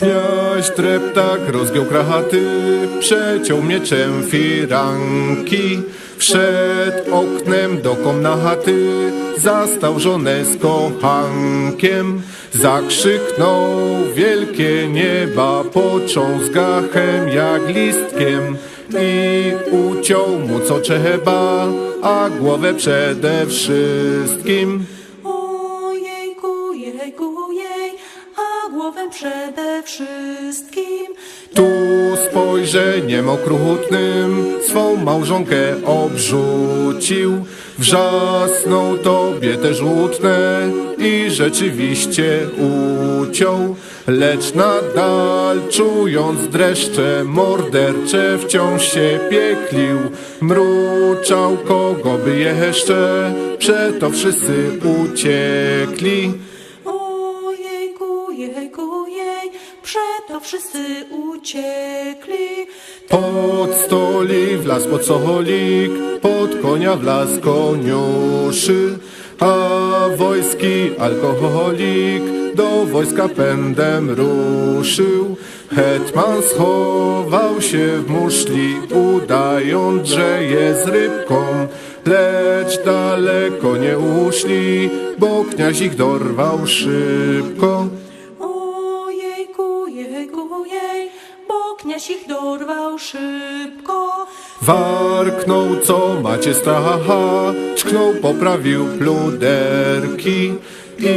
Kniaź treptak rozgiął krachaty, przeciął mieczem firanki. Wszedł oknem do komnaty, zastał żonę z kochankiem. Zakrzyknął wielkie nieba, począł z gachem jak listkiem. I uciął mu co trzeba, a głowę przede wszystkim. Głowę przede wszystkim. Tu spojrzeniem okrutnym swą małżonkę obrzucił. Wrzasnął tobie te żółtne i rzeczywiście uciął. Lecz nadal czując dreszcze mordercze wciąż się pieklił. Mruczał kogo by jeszcze, przeto wszyscy uciekli. Jejku, jej, przeto wszyscy uciekli. Pod stoli wlazł pod socholik, pod konia wlazł koniuszy, a wojski alkoholik do wojska pędem ruszył. Hetman schował się w muszli, udając, że jest rybką, lecz daleko nie uszli, bo kniaź ich dorwał szybko. Bo kniaź ich dorwał szybko. Warknął, co macie stracha, czknął, poprawił pluderki i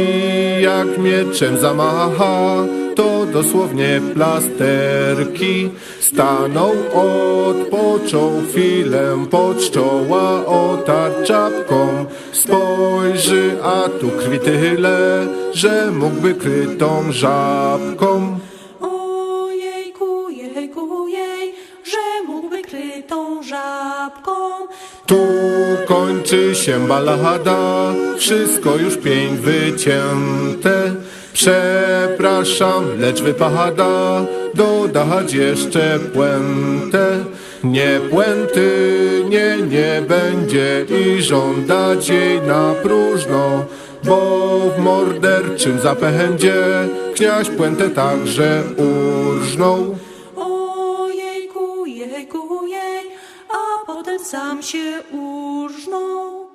jak mieczem zamacha, to dosłownie plasterki. Stanął, odpoczął chwilę, pod czoła otarł czapką. Spojrzy, a tu krwi tyle, że mógłby krytą żabką. Żabką. Tu kończy się balada, wszystko już pięć wycięte. Przepraszam, lecz wypada dodać jeszcze puentę. Nie puenty, nie, nie będzie i żądać jej na próżno, bo w morderczym zapędzie kniaź puentę także urżnął. Sam się urżnął.